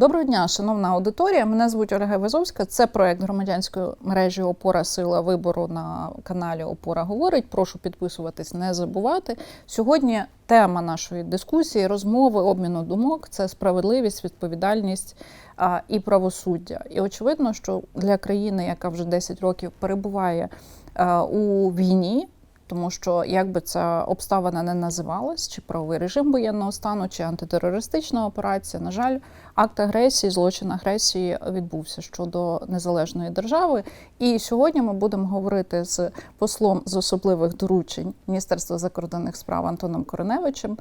Доброго дня, шановна аудиторія. Мене звуть Ольга Вазовська. Це проект громадянської мережі Опора Сила вибору на каналі Опора говорить. Прошу підписуватись, не забувати. Сьогодні тема нашої дискусії, розмови, обміну думок це справедливість, відповідальність а, і правосуддя. І очевидно, що для країни, яка вже 10 років перебуває а, у війні. Тому що як би ця обставина не називалась, чи правовий режим воєнного стану, чи антитерористична операція, на жаль, акт агресії, злочин агресії відбувся щодо незалежної держави. І сьогодні ми будемо говорити з послом з особливих доручень Міністерства закордонних справ Антоном Кореневичем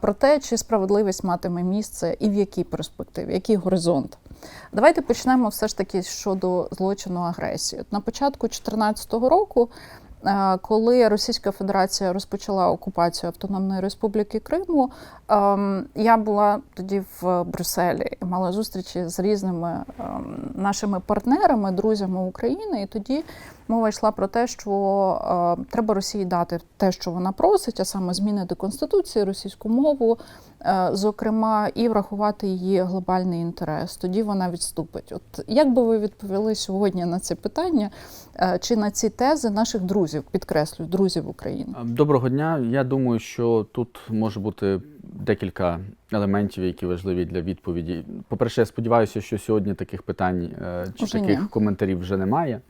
про те, чи справедливість матиме місце і в якій перспективі, який горизонт. Давайте почнемо все ж таки щодо злочину агресії. На початку 2014 року. Е, Коли Російська Федерація розпочала окупацію Автономної Республіки Криму, ем, я була тоді в Брюсселі і мала зустрічі з різними ем, нашими партнерами, друзями України. І тоді мова йшла про те, що е, треба Росії дати те, що вона просить, а саме зміни до конституції, російську мову, е, зокрема, і врахувати її глобальний інтерес. Тоді вона відступить. От як би ви відповіли сьогодні на це питання е, чи на ці тези наших друзів, підкреслюю, друзів України? Доброго дня. Я думаю, що тут може бути декілька елементів, які важливі для відповіді. По-перше, я сподіваюся, що сьогодні таких питань е, чи Уже таких ні. коментарів вже немає.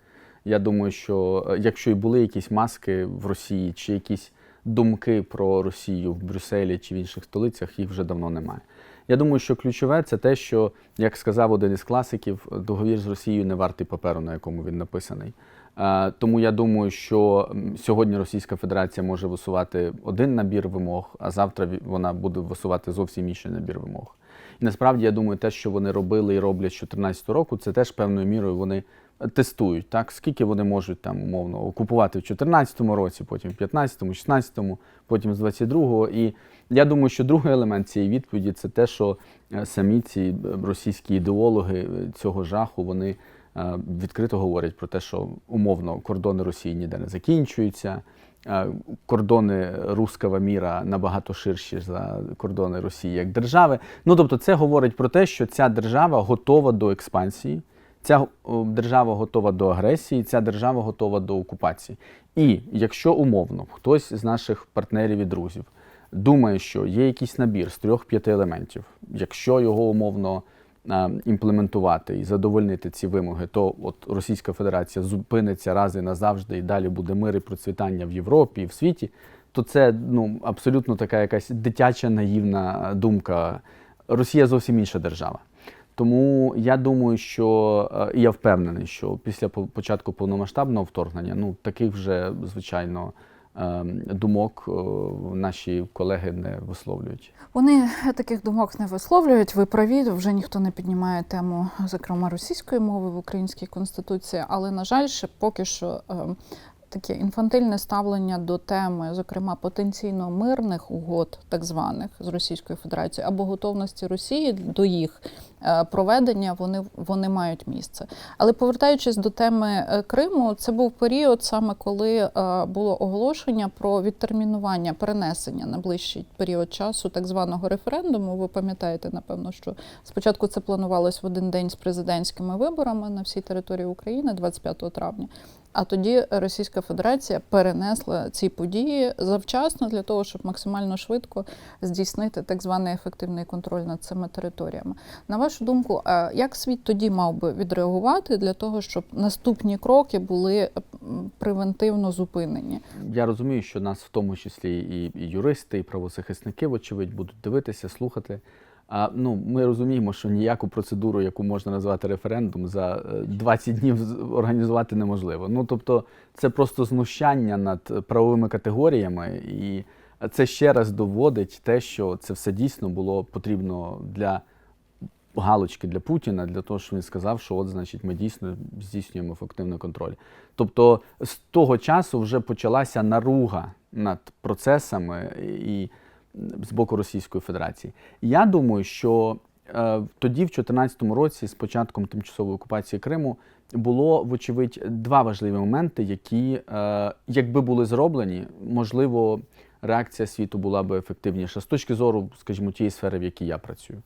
Я думаю, що е, якщо і були якісь маски в Росії, чи якісь думки про Росію в Брюсселі чи в інших столицях, їх вже давно немає. Я думаю, що ключове це те, що, як сказав один із класиків, договір з Росією не вартий паперу, на якому він написаний. Е, Тому я думаю, що сьогодні Російська Федерація може висувати один набір вимог, а завтра вона буде висувати зовсім інший набір вимог. І насправді я думаю, те, що вони робили і роблять з 2014 року, це теж певною мірою вони тестують, так скільки вони можуть там умовно окупувати в 2014 році, потім в 2015, 2016, потім з 22-го. І я думаю, що другий елемент цієї відповіді це те, що е, самі ці е, російські ідеологи е, цього жаху вони відкрито говорять про те, що умовно кордони Росії ніде не закінчуються. Кордони руского міра набагато ширші за кордони Росії як держави. Ну тобто, це говорить про те, що ця держава готова до експансії, ця держава готова до агресії, ця держава готова до окупації. І якщо умовно хтось з наших партнерів і друзів думає, що є якийсь набір з трьох-п'яти елементів, якщо його умовно е, імплементувати і задовольнити ці вимоги, то от Російська Федерація зупиниться раз і назавжди, і далі буде мир і процвітання в Європі і в світі, то це ну абсолютно така якась дитяча наївна думка. Росія зовсім інша держава. Тому я думаю, що е, я впевнений, що після по- початку повномасштабного вторгнення, ну таких вже звичайно е, думок е, наші колеги не висловлюють. Вони таких думок не висловлюють. Ви праві, вже ніхто не піднімає тему, зокрема російської мови в українській конституції. Але на жаль, ще поки що е, таке інфантильне ставлення до теми, зокрема потенційно мирних угод, так званих з Російською Федерацією, або готовності Росії до їх е, проведення, вони, вони мають місце. Але повертаючись до теми е, Криму, це був період, саме коли е, було оголошення про відтермінування, перенесення на ближчий період часу так званого референдуму. Ви пам'ятаєте, напевно, що спочатку це планувалось в один день з президентськими виборами на всій території України 25 травня. А тоді Російська Федерація перенесла ці події завчасно для того, щоб максимально швидко здійснити так званий ефективний контроль над цими територіями. На вашу думку, як світ тоді мав би відреагувати для того, щоб наступні кроки були превентивно зупинені? Я розумію, що нас в тому числі і юристи, і правозахисники, вочевидь, будуть дивитися, слухати. А ну, ми розуміємо, що ніяку процедуру, яку можна назвати референдум, за е, 20 днів організувати неможливо. Ну тобто, це просто знущання над правовими категоріями, і це ще раз доводить те, що це все дійсно було потрібно для галочки для Путіна, для того, щоб він сказав, що от, значить, ми дійсно здійснюємо ефективний контроль. Тобто з того часу вже почалася наруга над процесами і з боку Російської Федерації. Я думаю, що е, тоді, в 2014 році, з початком тимчасової окупації Криму, було, вочевидь, два важливі моменти, які, е, якби були зроблені, можливо, реакція світу була би ефективніша з точки зору, скажімо, тієї сфери, в якій я працюю.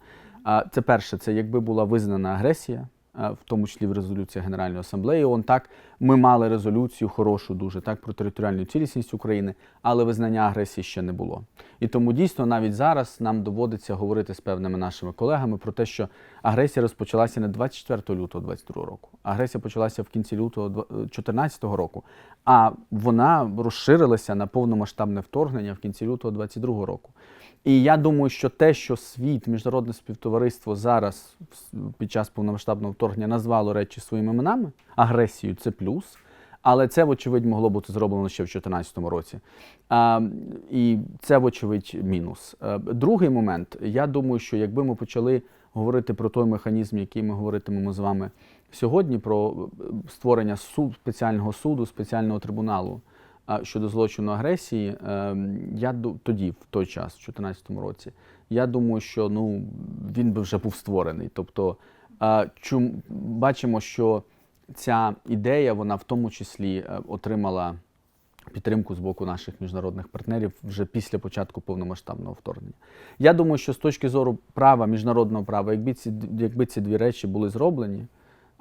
Це перше, це якби була визнана агресія, в тому числі в резолюції Генеральної асамблеї ООН. Так, ми мали резолюцію хорошу дуже так про територіальну цілісність України, але визнання агресії ще не було. І тому дійсно навіть зараз нам доводиться говорити з певними нашими колегами про те, що агресія розпочалася не 24 лютого 22 року. Агресія почалася в кінці лютого 2014 року, а вона розширилася на повномасштабне вторгнення в кінці лютого 22 року. І я думаю, що те, що світ, міжнародне співтовариство зараз під час повномасштабного вторгнення назвало речі своїми іменами, агресію це плюс. Але це, вочевидь, могло бути зроблено ще в 2014 році. А, і це, вочевидь, мінус. Е, Другий момент, я думаю, що якби ми почали говорити про той механізм, який ми говоритимемо з вами сьогодні, про е, створення суд, спеціального суду, спеціального трибуналу а, щодо злочину агресії, е, я тоді, в той час, в 2014 році, я думаю, що ну, він би вже був створений. Тобто, чум, бачимо, що ця ідея, вона в тому числі е, отримала підтримку з боку наших міжнародних партнерів вже після початку повномасштабного вторгнення. Я думаю, що з точки зору права, міжнародного права, якби ці, якби ці дві речі були зроблені,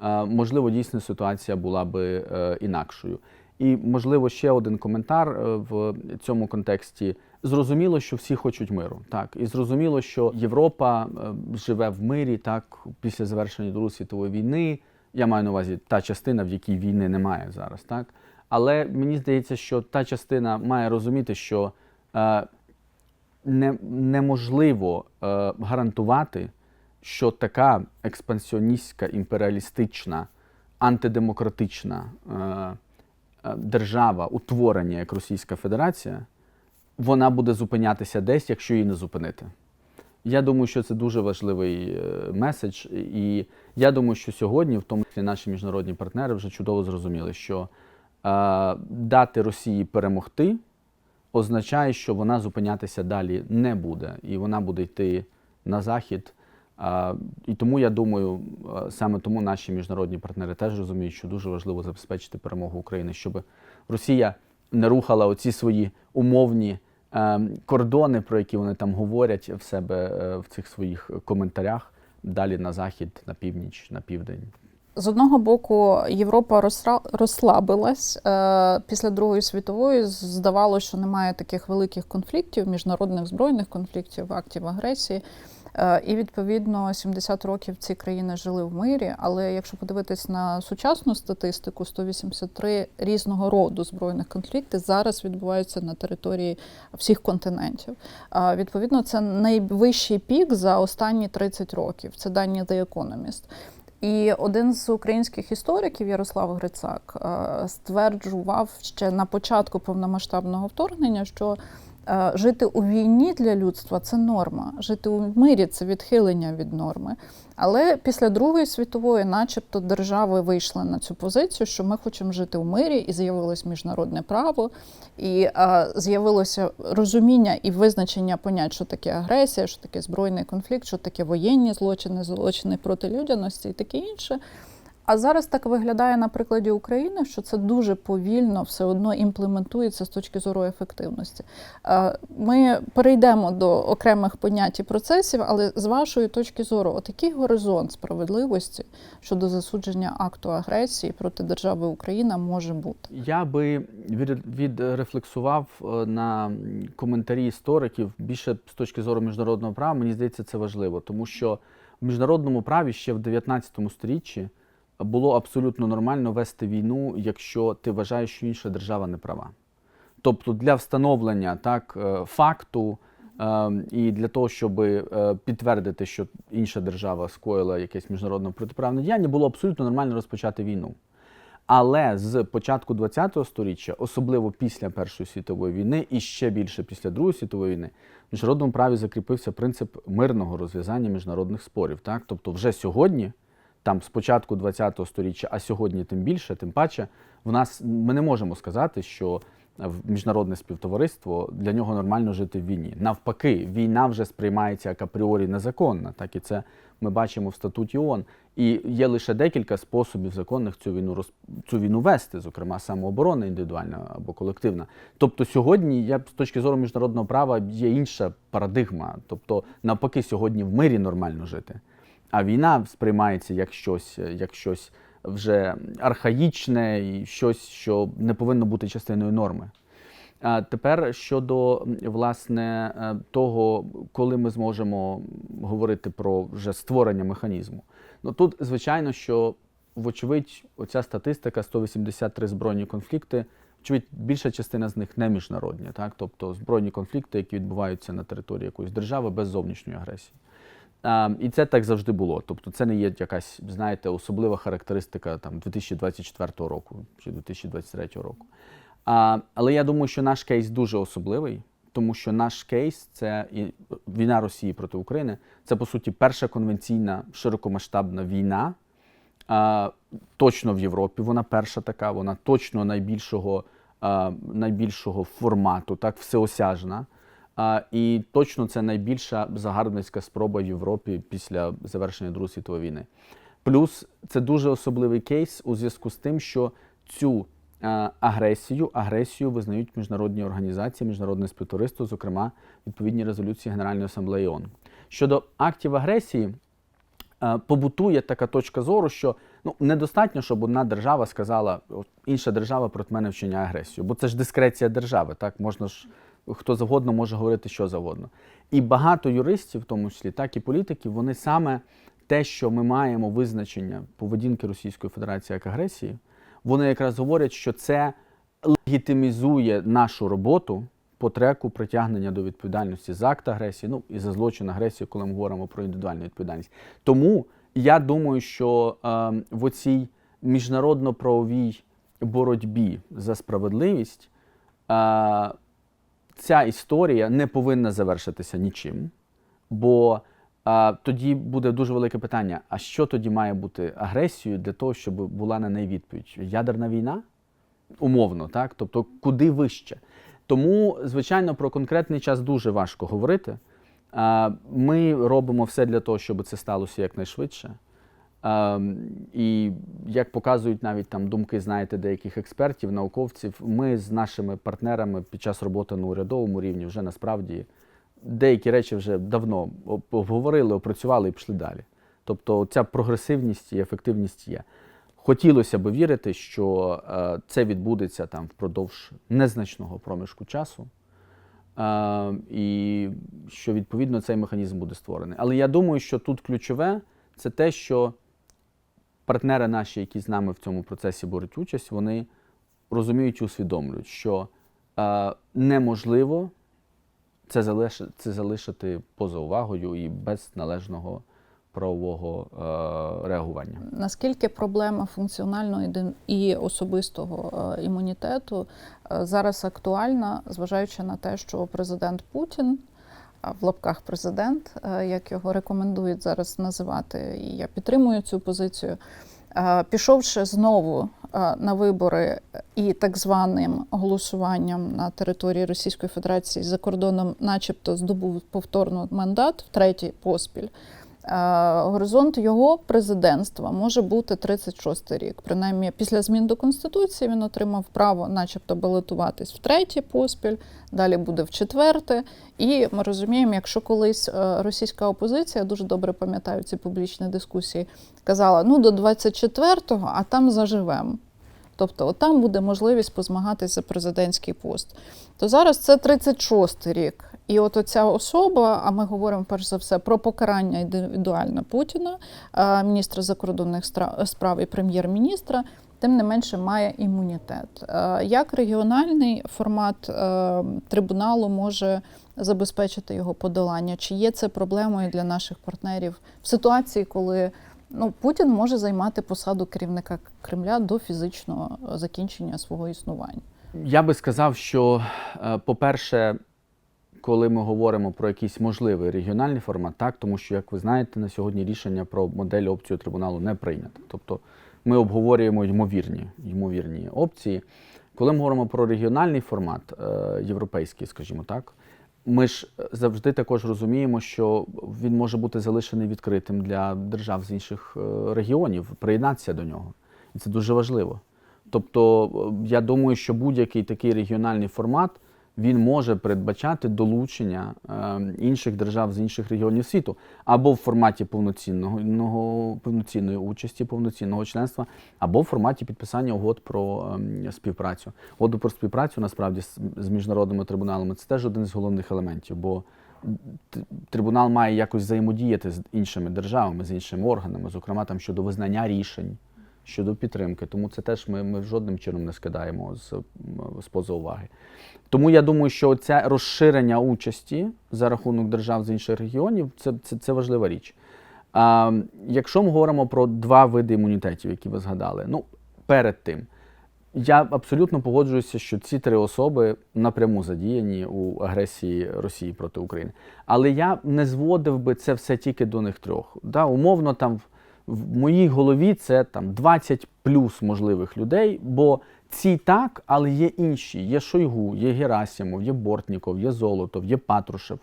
е, можливо, дійсно ситуація була би е, інакшою. І, можливо, ще один коментар е, в цьому контексті. Зрозуміло, що всі хочуть миру, так і зрозуміло, що Європа е, живе в мирі так після завершення Другої світової війни. Я маю на увазі та частина, в якій війни немає зараз, так. Але мені здається, що та частина має розуміти, що е, не, неможливо е, гарантувати, що така експансіоністська, імперіалістична, антидемократична е, держава, утворення як Російська Федерація, вона буде зупинятися десь, якщо її не зупинити. Я думаю, що це дуже важливий е, меседж, і я думаю, що сьогодні, в тому числі наші міжнародні партнери, вже чудово зрозуміли, що е, дати Росії перемогти означає, що вона зупинятися далі не буде, і вона буде йти на захід. І тому я думаю, саме тому наші міжнародні партнери теж розуміють, що дуже важливо забезпечити перемогу України, щоб Росія не рухала оці свої умовні е, кордони, про які вони там говорять в себе е, в цих своїх коментарях, далі на захід, на північ, на південь. З одного боку, Європа розслабилась е, після Другої світової. Здавалося, що немає таких великих конфліктів, міжнародних збройних конфліктів, актів агресії. Е, І відповідно 70 років ці країни жили в мирі. Але якщо подивитись на сучасну статистику, 183 різного роду збройних конфлікти зараз відбуваються на території всіх континентів. Е, Відповідно, це найвищий пік за останні 30 років. Це дані The Economist. І один з українських істориків Ярослав Грицак е, стверджував ще на початку повномасштабного вторгнення, що жити у війні для людства це норма, жити у мирі це відхилення від норми. Але після Другої світової, начебто, держави вийшли на цю позицію, що ми хочемо жити у мирі, і з'явилось міжнародне право, і е, з'явилося розуміння і визначення понять, що таке агресія, що таке збройний конфлікт, що таке воєнні злочини, злочини проти людяності і таке інше. А зараз так виглядає на прикладі України, що це дуже повільно все одно імплементується з точки зору ефективності. Е, Ми перейдемо до окремих понять і процесів, але з вашої точки зору, от який горизонт справедливості щодо засудження акту агресії проти держави Україна може бути? Я би від- відрефлексував е, на коментарі істориків більше з точки зору міжнародного права. Мені здається, це важливо, тому що в міжнародному праві ще в 19 сторіччі було абсолютно нормально вести війну, якщо ти вважаєш, що інша держава не права. Тобто для встановлення так е, факту е, і для того, щоб е, підтвердити, що інша держава скоїла якесь міжнародне протиправне діяння, було абсолютно нормально розпочати війну. Але з початку ХХ століття, особливо після Першої світової війни і ще більше після Другої світової війни, в міжнародному праві закріпився принцип мирного розв'язання міжнародних спорів. Так? Тобто, вже сьогодні, там з початку ХХ століття, а сьогодні тим більше, тим паче, в нас ми не можемо сказати, що в міжнародне співтовариство, для нього нормально жити в війні. Навпаки, війна вже сприймається як апріорі незаконна. Так і це ми бачимо в статуті ООН. І є лише декілька способів законних цю війну роз... цю війну вести, зокрема самооборона індивідуальна або колективна. Тобто сьогодні, я з точки зору міжнародного права є інша парадигма. Тобто, навпаки, сьогодні в мирі нормально жити. А війна сприймається як щось, як щось вже архаїчне і щось, що не повинно бути частиною норми. А тепер щодо власне е, того, коли ми зможемо говорити про вже створення механізму. Ну тут, звичайно, що вочевидь, оця статистика 183 збройні конфлікти. Очевидь, більша частина з них не міжнародні, так тобто збройні конфлікти, які відбуваються на території якоїсь держави без зовнішньої агресії. А, і це так завжди було. Тобто, це не є якась, знаєте, особлива характеристика там 2024 року чи 2023 року. А, але я думаю, що наш кейс дуже особливий, тому що наш кейс це і війна Росії проти України. Це по суті перша конвенційна широкомасштабна війна. А, точно в Європі. Вона перша така, вона точно найбільшого, а, найбільшого формату, так, всеосяжна. А, і точно це найбільша загарбницька спроба в Європі після завершення Другої світової війни. Плюс це дуже особливий кейс у зв'язку з тим, що цю е, агресію, агресію визнають міжнародні організації, міжнародне співтовариство, зокрема відповідні резолюції Генеральної асамблеї ООН. Щодо актів агресії, е, побутує така точка зору, що ну недостатньо, щоб одна держава сказала, «От інша держава проти мене вчиняє агресію, бо це ж дискреція держави. Так можна ж хто завгодно може говорити що завгодно. І багато юристів, в тому числі, так і політиків, вони саме те, що ми маємо визначення поведінки Російської Федерації як агресії, вони якраз говорять, що це легітимізує нашу роботу по треку притягнення до відповідальності за акт агресії, ну і за злочин агресії, коли ми говоримо про індивідуальну відповідальність. Тому я думаю, що е, в оцій міжнародно-правовій боротьбі за справедливість е, ця історія не повинна завершитися нічим, бо а, тоді буде дуже велике питання: а що тоді має бути агресією для того, щоб була на неї відповідь? Ядерна війна? Умовно, так? Тобто, куди вище? Тому, звичайно, про конкретний час дуже важко говорити. Ми робимо все для того, щоб це сталося якнайшвидше. Ем, І як показують навіть там думки, знаєте, деяких експертів, науковців, ми з нашими партнерами під час роботи на урядовому рівні вже насправді деякі речі вже давно обговорили, опрацювали і пішли далі. Тобто ця прогресивність і ефективність є. Хотілося б вірити, що е, це відбудеться там впродовж незначного проміжку часу. Е, і що відповідно цей механізм буде створений. Але я думаю, що тут ключове це те, що партнери наші, які з нами в цьому процесі беруть участь, вони розуміють і усвідомлюють, що е, неможливо це, залишити, це залишити поза увагою і без належного правового е, реагування. Наскільки проблема функціонального і особистого е, імунітету е, зараз актуальна, зважаючи на те, що президент Путін, в лапках президент, е, як його рекомендують зараз називати, і я підтримую цю позицію. е, Пішовши знову е, на вибори і так званим голосуванням на території Російської Федерації за кордоном, начебто, здобув повторно мандат втретій поспіль. Е, Горизонт його президентства може бути 36 рік. Принаймні, після змін до конституції він отримав право, начебто, балотуватись втретє поспіль, далі буде в четверте. І ми розуміємо, якщо колись е, російська опозиція дуже добре пам'ятаю ці публічні дискусії, казала: ну до 24-го, а там заживемо. Тобто, там буде можливість позмагатися за президентський пост. То зараз це 36 рік. І от оця особа, а ми говоримо перш за все про покарання індивідуально Путіна, е, міністра закордонних справ і прем'єр-міністра, тим не менше має імунітет. Е, Як регіональний формат е, трибуналу може забезпечити його подолання? Чи є це проблемою для наших партнерів в ситуації, коли ну, Путін може займати посаду керівника Кремля до фізичного е, закінчення свого існування? Я би сказав, що, е, по-перше, коли ми говоримо про якийсь можливий регіональний формат, так, тому що, як ви знаєте, на сьогодні рішення про модель опцію трибуналу не прийнято. Тобто ми обговорюємо ймовірні, ймовірні опції. Коли ми говоримо про регіональний формат, е, європейський, скажімо так, ми ж завжди також розуміємо, що він може бути залишений відкритим для держав з інших е, регіонів, приєднатися до нього. І це дуже важливо. Тобто, е, я думаю, що будь-який такий регіональний формат він може передбачати долучення е, інших держав з інших регіонів світу або в форматі повноцінного повноцінної участі, повноцінного членства, або в форматі підписання угод про ем, співпрацю. Угоду про співпрацю насправді з міжнародними трибуналами це теж один з головних елементів, бо трибунал має якось взаємодіяти з іншими державами, з іншими органами, зокрема там щодо визнання рішень. Щодо підтримки, тому це теж ми, ми жодним чином не скидаємо з, з поза уваги. Тому я думаю, що це розширення участі за рахунок держав з інших регіонів це, це, це важлива річ. А, якщо ми говоримо про два види імунітетів, які ви згадали, ну перед тим, я абсолютно погоджуюся, що ці три особи напряму задіяні у агресії Росії проти України. Але я не зводив би це все тільки до них трьох. Да, умовно, там в- моїй голові це там 20 плюс можливих людей, бо ці так, але є інші. Є Шойгу, є Герасимов, є Бортніков, є Золотов, є Патрушев,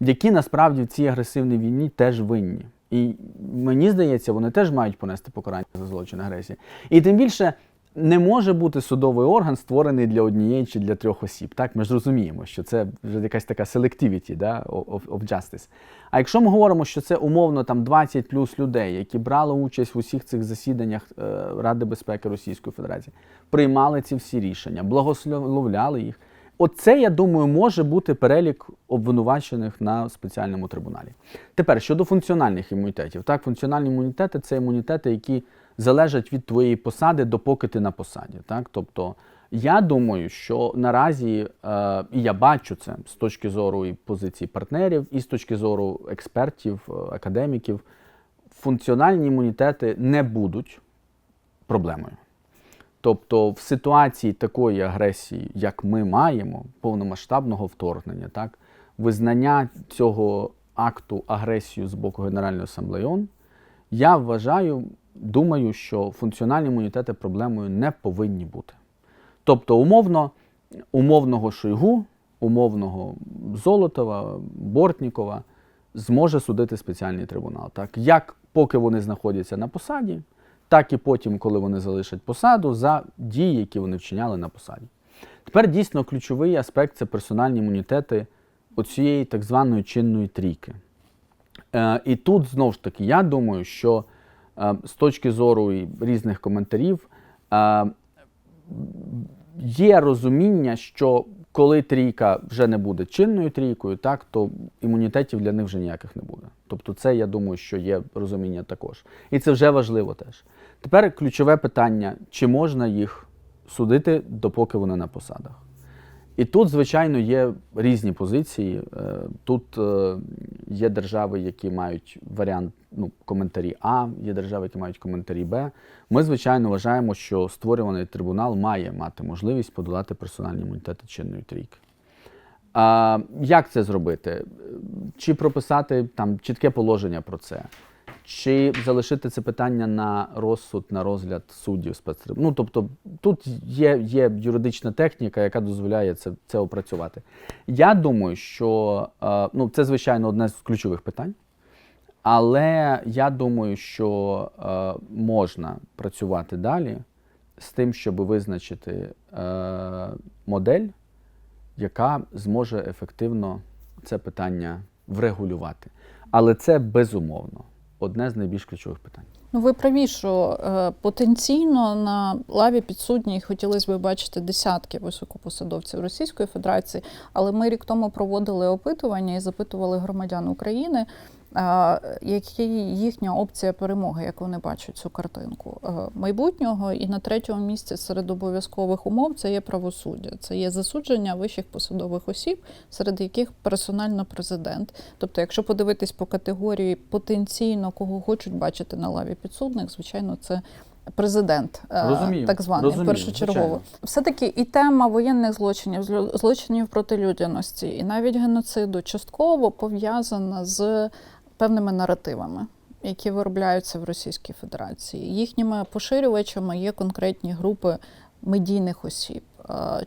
які насправді в цій агресивній війні теж винні. І мені здається, вони теж мають понести покарання за злочин агресії. І тим більше не може бути судовий орган створений для однієї чи для трьох осіб. Так, ми ж розуміємо, що це вже якась така selectivity да, of justice. А якщо ми говоримо, що це умовно там 20 плюс людей, які брали участь в усіх цих засіданнях е, Ради безпеки Російської Федерації, приймали ці всі рішення, благословляли їх. Оце, я думаю, може бути перелік обвинувачених на спеціальному трибуналі. Тепер щодо функціональних імунітетів. Так, функціональні імунітети це імунітети, які залежать від твоєї посади, допоки ти на посаді. Так? Тобто, я думаю, що наразі, е, і я бачу це з точки зору і позиції партнерів, і з точки зору експертів, е, академіків, функціональні імунітети не будуть проблемою. Тобто в ситуації такої агресії, як ми маємо, повномасштабного вторгнення, так, визнання цього акту агресію з боку Генеральної асамблеї ООН, я вважаю, думаю, що функціональні імунітети проблемою не повинні бути. Тобто, умовно, умовного Шойгу, умовного Золотова, Бортнікова зможе судити спеціальний трибунал. Так? Як поки вони знаходяться на посаді, так і потім, коли вони залишать посаду, за дії, які вони вчиняли на посаді. Тепер дійсно ключовий аспект це персональні імунітети оцієї так званої чинної трійки. Е, і тут знову ж таки, я думаю, що з точки зору різних коментарів е, є розуміння, що коли трійка вже не буде чинною трійкою, так, то імунітетів для них вже ніяких не буде. Тобто, це я думаю, що є розуміння також. І це вже важливо теж. Тепер ключове питання: чи можна їх судити, допоки вони на посадах? І тут, звичайно, є різні позиції. Е, Тут е, є держави, які мають варіант ну, коментарі А, є держави, які мають коментарі Б. Ми, звичайно, вважаємо, що створюваний трибунал має мати можливість подолати персональні імунітети чинної трійки. А, як це зробити? Чи прописати там чітке положення про це? Чи залишити це питання на розсуд, на розгляд суддів спецтриб... Ну, тобто тут є, є юридична техніка, яка дозволяє це, це опрацювати. Я думаю, що е, ну, це, звичайно, одне з ключових питань. Але я думаю, що е, можна працювати далі з тим, щоб визначити е, модель, яка зможе ефективно це питання врегулювати. Але це безумовно одне з найбільш ключових питань. Ну, ви праві, що е, потенційно на лаві підсудній хотілося б бачити десятки високопосадовців Російської Федерації, але ми рік тому проводили опитування і запитували громадян України, які їхня опція перемоги, як вони бачать цю картинку е, майбутнього. І на третьому місці серед обов'язкових умов це є правосуддя, це є засудження вищих посадових осіб, серед яких персонально президент. Тобто, якщо подивитись по категорії потенційно кого хочуть бачити на лаві підсудних, звичайно, це. Президент, е, Розумію, так званий, розумію, першочергово. звичайно. Все-таки і тема воєнних злочинів, злочинів проти людяності, і навіть геноциду частково пов'язана з певними наративами, які виробляються в Російській Федерації. Їхніми поширювачами є конкретні групи медійних осіб.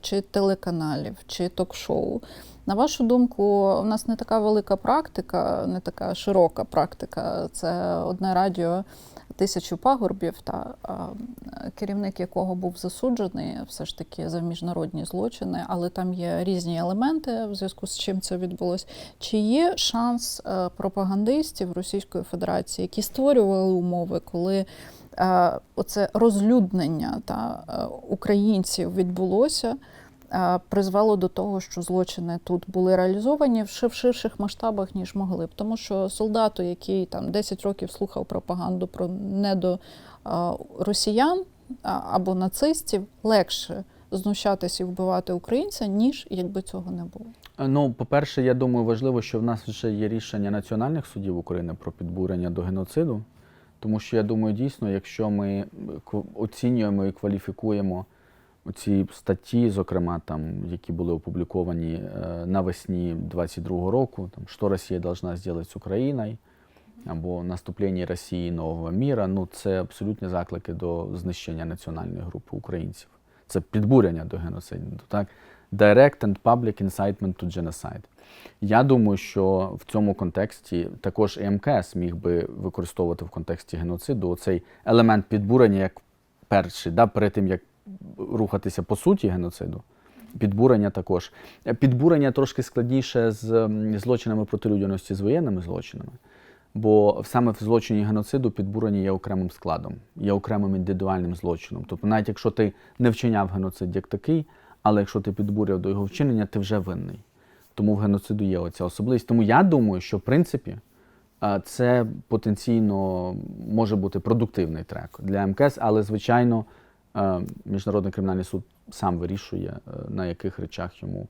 Чи телеканалів, чи ток-шоу. На вашу думку, у нас не така велика практика, не така широка практика. Це одне радіо тисячу пагорбів, та керівник якого був засуджений все ж таки за міжнародні злочини, але там є різні елементи, в зв'язку з чим це відбулося. Чи є шанс е, пропагандистів Російської Федерації, які створювали умови, коли е, оце розлюднення та е, українців відбулося? Е, Призвело до того, що злочини тут були реалізовані в шир- ширших масштабах, ніж могли б. Тому що солдату, який там 10 років слухав пропаганду про недо е, росіян або нацистів, легше знущатися і вбивати українця, ніж якби цього не було. Ну, по-перше, я думаю, важливо, що в нас вже є рішення національних судів України про підбурення до геноциду. Тому що я думаю, дійсно, якщо ми оцінюємо і кваліфікуємо ці статті, зокрема, там, які були опубліковані е, навесні 22-го року, там, що Росія должна зробити з Україною, або наступлення Росії нового міра, ну це абсолютні заклики до знищення національної групи українців. Це підбурення до геноциду. Так? Direct and public incitement to genocide. Я думаю, що в цьому контексті також і МКС міг би використовувати в контексті геноциду цей елемент підбурення як перший, да, перед тим як рухатися по суті геноциду. Підбурення також. Підбурення трошки складніше з злочинами проти людяності, з воєнними злочинами. Бо саме в злочині геноциду підбурення є окремим складом, є окремим індивідуальним злочином. Тобто, навіть якщо ти не вчиняв геноцид як такий, але якщо ти підбурював до його вчинення, ти вже винний. Тому в геноциду є оця особливість. Тому я думаю, що в принципі це потенційно може бути продуктивний трек для МКС, але звичайно Міжнародний кримінальний суд сам вирішує, е, на яких речах йому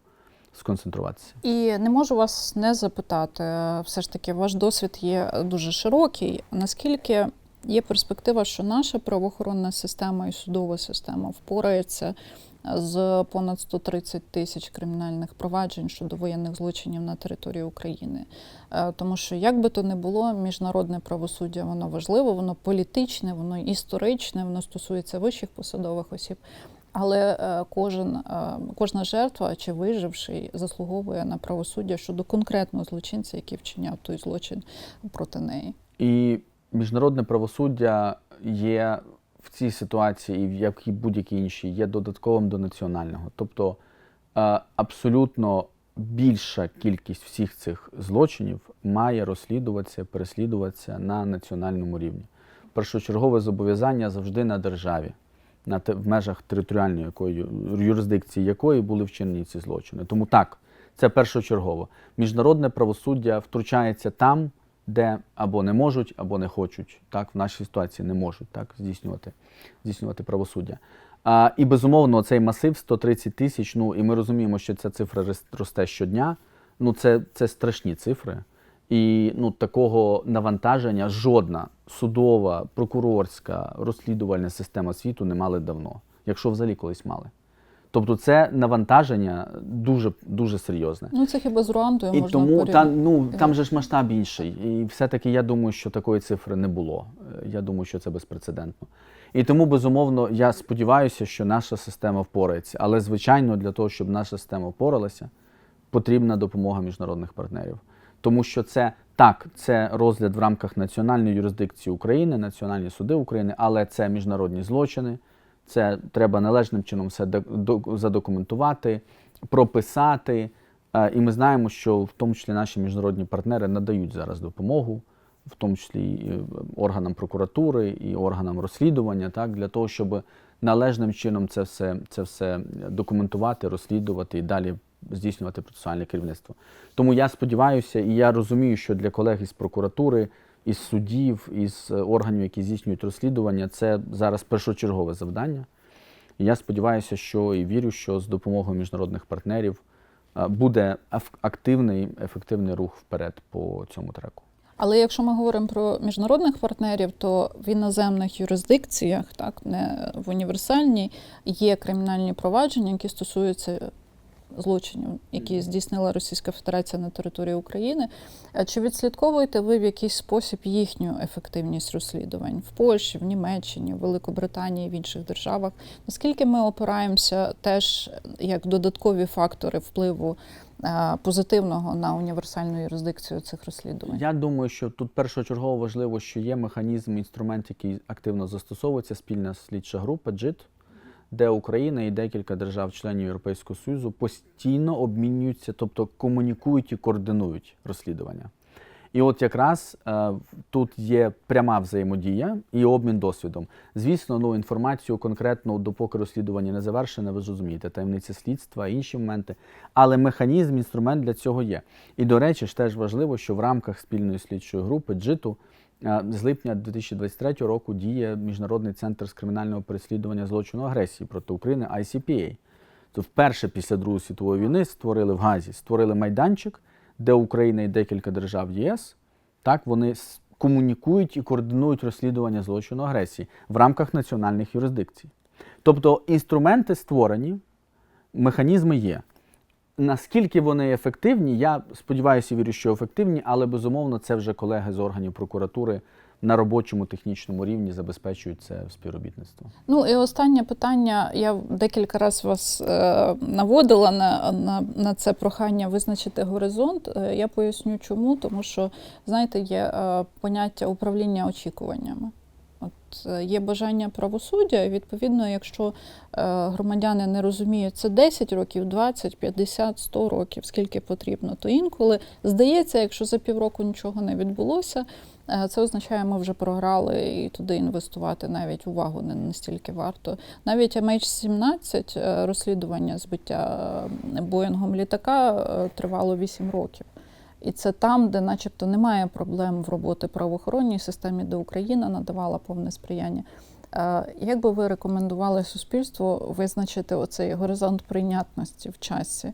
сконцентруватися. І не можу вас не запитати, все ж таки, ваш досвід є дуже широкий. Наскільки є перспектива, що наша правоохоронна система і судова система впорається з понад 130 тисяч кримінальних проваджень щодо воєнних злочинів на території України? Е, Тому що, як би то не було, міжнародне правосуддя воно важливе, воно політичне, воно історичне, воно стосується вищих посадових осіб. Але е, кожен, е, кожна жертва чи виживший заслуговує на правосуддя щодо конкретного злочинця, який вчиняв той злочин проти неї. І міжнародне правосуддя є в цій ситуації, і як і будь-якій іншій, є додатковим до національного. Тобто е, абсолютно більша кількість всіх цих злочинів має розслідуватися, переслідуватися на національному рівні. Першочергове зобов'язання завжди на державі, на те, в межах територіальної якої, юрисдикції якої були вчинені ці злочини. Тому так, це першочергово. Міжнародне правосуддя втручається там, де або не можуть, або не хочуть. Так, в нашій ситуації не можуть так здійснювати, здійснювати правосуддя. А, і безумовно, цей масив 130 тисяч. Ну і ми розуміємо, що ця цифра рос- росте щодня. Ну це, це страшні цифри. І ну, такого навантаження жодна судова, прокурорська, розслідувальна система світу не мали давно, якщо взагалі колись мали. Тобто це навантаження дуже дуже серйозне. Ну це хіба з Руандою І можна тому та, ну, там же ж масштаб інший. І все-таки я думаю, що такої цифри не було. Е, Я думаю, що це безпрецедентно. І тому, безумовно, я сподіваюся, що наша система впорається. Але, звичайно, для того, щоб наша система впоралася, потрібна допомога міжнародних партнерів. Тому що це так, це розгляд в рамках національної юрисдикції України, національні суди України, але це міжнародні злочини. Це треба належним чином все до- до- задокументувати, прописати. Е, І ми знаємо, що в тому числі наші міжнародні партнери надають зараз допомогу, в тому числі і е, органам прокуратури і органам розслідування, так, для того, щоб належним чином це все, це все документувати, розслідувати і далі здійснювати процесуальне керівництво. Тому я сподіваюся, і я розумію, що для колег із прокуратури, із судів, із е, органів, які здійснюють розслідування, це зараз першочергове завдання. І я сподіваюся, що і вірю, що з допомогою міжнародних партнерів е, буде активний, ефективний рух вперед по цьому треку. Але якщо ми говоримо про міжнародних партнерів, то в іноземних юрисдикціях, так не в універсальній, є кримінальні провадження, які стосуються злочинів, які здійснила Російська Федерація на території України. Е, Чи відслідковуєте ви в якийсь спосіб їхню ефективність розслідувань в Польщі, в Німеччині, в Великобританії, в інших державах? Наскільки ми опираємося теж як додаткові фактори впливу е, позитивного на універсальну юрисдикцію цих розслідувань? Я думаю, що тут першочергово важливо, що є механізм, інструмент, який активно застосовується, спільна слідча група JIT, де Україна і декілька держав-членів Європейського Союзу постійно обмінюються, тобто комунікують і координують розслідування. І от якраз е, тут є пряма взаємодія і обмін досвідом. Звісно, ну інформацію конкретно, допоки розслідування не завершене, ви ж розумієте, таємниця слідства, інші моменти. Але механізм, інструмент для цього є. І до речі, ж теж важливо, що в рамках спільної слідчої групи е, з липня 2023 року діє Міжнародний центр з кримінального переслідування злочину агресії проти України ICPA. То вперше після Другої світової війни створили в Газі, створили майданчик, де Україна і декілька держав ЄС, так вони комунікують і координують розслідування злочину агресії в рамках національних юрисдикцій. Тобто інструменти створені, механізми є. Наскільки вони ефективні, я сподіваюся вірю, що ефективні, але безумовно це вже колеги з органів прокуратури на робочому технічному рівні забезпечують це співробітництво. Ну і останнє питання. Я декілька разів вас е, наводила на, на, на це прохання визначити горизонт. Е, я поясню, чому, тому що знаєте, є е, поняття управління очікуваннями. От е, є бажання правосуддя, і відповідно, якщо е, громадяни не розуміють, це 10 років, 20, 50, 100 років, скільки потрібно, то інколи здається, якщо за півроку нічого не відбулося, е, це означає, ми вже програли і туди інвестувати навіть увагу не настільки варто. Навіть MH17 е, розслідування збиття Боїнгом літака тривало 8 років. І це там, де, начебто, немає проблем в роботі правоохоронній системі, де Україна надавала повне сприяння. Е, Як би ви рекомендували суспільству визначити оцей горизонт прийнятності в часі?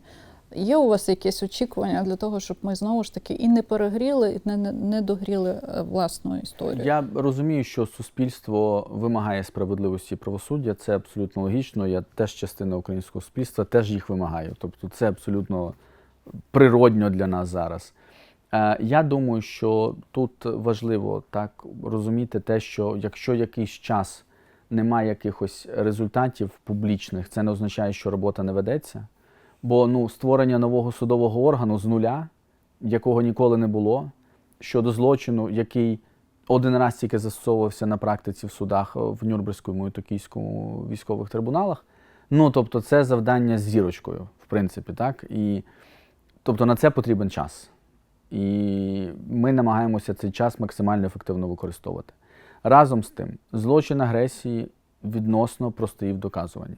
Є у вас якісь очікування для того, щоб ми знову ж таки і не перегріли, і не, не, не догріли е, власну історію? Я розумію, що суспільство вимагає справедливості і правосуддя. Це абсолютно логічно. Я теж частина українського суспільства, теж їх вимагаю. Тобто, це абсолютно природньо для нас зараз. Е, Я думаю, що тут важливо так розуміти те, що якщо якийсь час немає якихось результатів публічних, це не означає, що робота не ведеться. Бо ну, створення нового судового органу з нуля, якого ніколи не було, щодо злочину, який один раз тільки застосовувався на практиці в судах е, в Нюрнберзькому і Токійському військових трибуналах. Ну, тобто, це завдання з зірочкою, в принципі, так? І тобто на це потрібен час. І ми намагаємося цей час максимально ефективно використовувати. Разом з тим, злочин агресії відносно простий в доказуванні.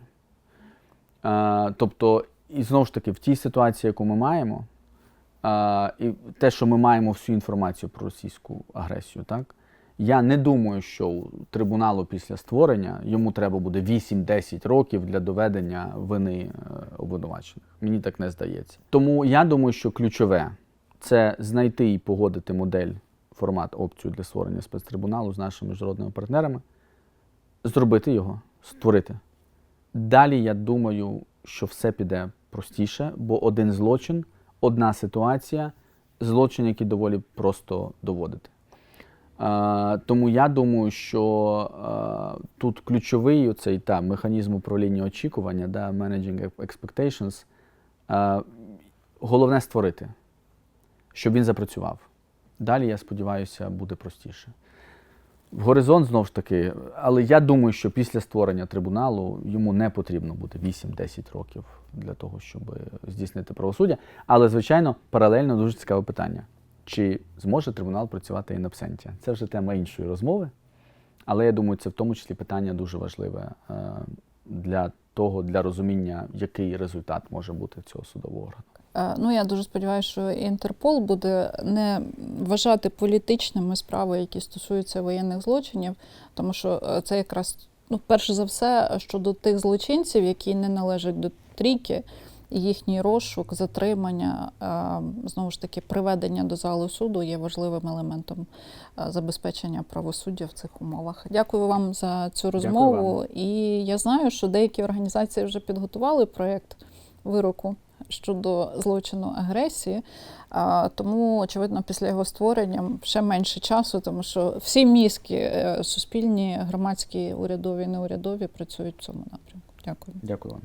Тобто, і знову ж таки, в тій ситуації, яку ми маємо, і те, що ми маємо всю інформацію про російську агресію, так? Я не думаю, що у трибуналу після створення йому треба буде 8-10 років для доведення вини е, обвинувачених. Мені так не здається. Тому я думаю, що ключове це знайти і погодити модель, формат, опцію для створення спецтрибуналу з нашими міжнародними партнерами, зробити його, створити. Далі я думаю, що все піде простіше, бо один злочин, одна ситуація, злочин, який доволі просто доводити. Е, тому я думаю, що е, тут ключовий оцей та, механізм управління очікування, да, managing expectations, е, головне створити, щоб він запрацював. Далі, я сподіваюся, буде простіше. Горизонт знову ж таки, але я думаю, що після створення трибуналу йому не потрібно буде 8-10 років для того, щоб здійснити правосуддя. Але, звичайно, паралельно дуже цікаве питання: чи зможе трибунал працювати in absentia? Це вже тема іншої розмови. Але я думаю, це в тому числі питання дуже важливе е, для того, для розуміння, який результат може бути цього судового органу. Е, Ну, я дуже сподіваюся, що Інтерпол буде не вважати політичними справи, які стосуються воєнних злочинів, тому що е, це якраз ну, перш за все щодо тих злочинців, які не належать до трійки, і їхній розшук, затримання, е, знову ж таки, приведення до залу суду є важливим елементом е, забезпечення правосуддя в цих умовах. Дякую вам за цю розмову. І я знаю, що деякі організації вже підготували проєкт вироку щодо злочину агресії. Тому, очевидно, після його створення ще менше часу, тому що всі мізки е, суспільні, громадські, урядові, неурядові працюють в цьому напрямку. Дякую. Дякую вам.